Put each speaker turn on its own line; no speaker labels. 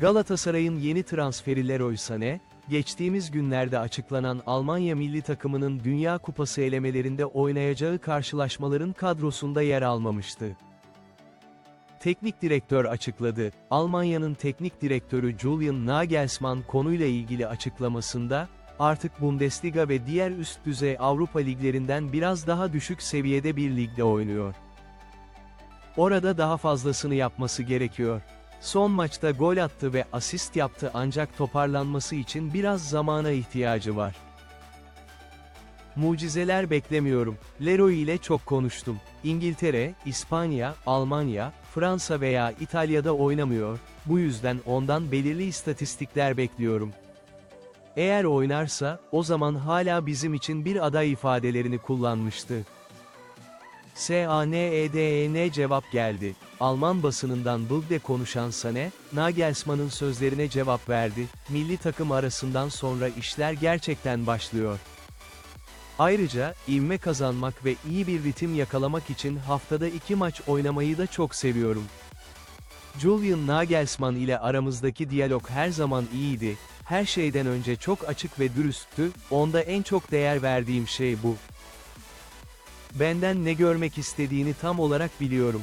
Galatasaray'ın yeni transferi Leroy Sané, geçtiğimiz günlerde açıklanan Almanya milli takımının Dünya Kupası elemelerinde oynayacağı karşılaşmaların kadrosunda yer almamıştı. Teknik direktör açıkladı. Almanya'nın teknik direktörü Julian Nagelsmann konuyla ilgili açıklamasında, artık Bundesliga ve diğer üst düzey Avrupa liglerinden biraz daha düşük seviyede bir ligde oynuyor. Orada daha fazlasını yapması gerekiyor. Son maçta gol attı ve asist yaptı ancak toparlanması için biraz zamana ihtiyacı var. Mucizeler beklemiyorum. Leroy ile çok konuştum. İngiltere, İspanya, Almanya, Fransa veya İtalya'da oynamıyor, bu yüzden ondan belirli istatistikler bekliyorum. Eğer oynarsa, o zaman hala bizim için bir aday ifadelerini kullanmıştı. SANEDEN E cevap geldi. Alman basınından Bild'de konuşan Sane, Nagelsmann'ın sözlerine cevap verdi. Milli takım arasından sonra işler gerçekten başlıyor. Ayrıca, ivme kazanmak ve iyi bir ritim yakalamak için haftada iki maç oynamayı da çok seviyorum. Julian Nagelsmann ile aramızdaki diyalog her zaman iyiydi, her şeyden önce çok açık ve dürüsttü, onda en çok değer verdiğim şey bu. Benden ne görmek istediğini tam olarak biliyorum.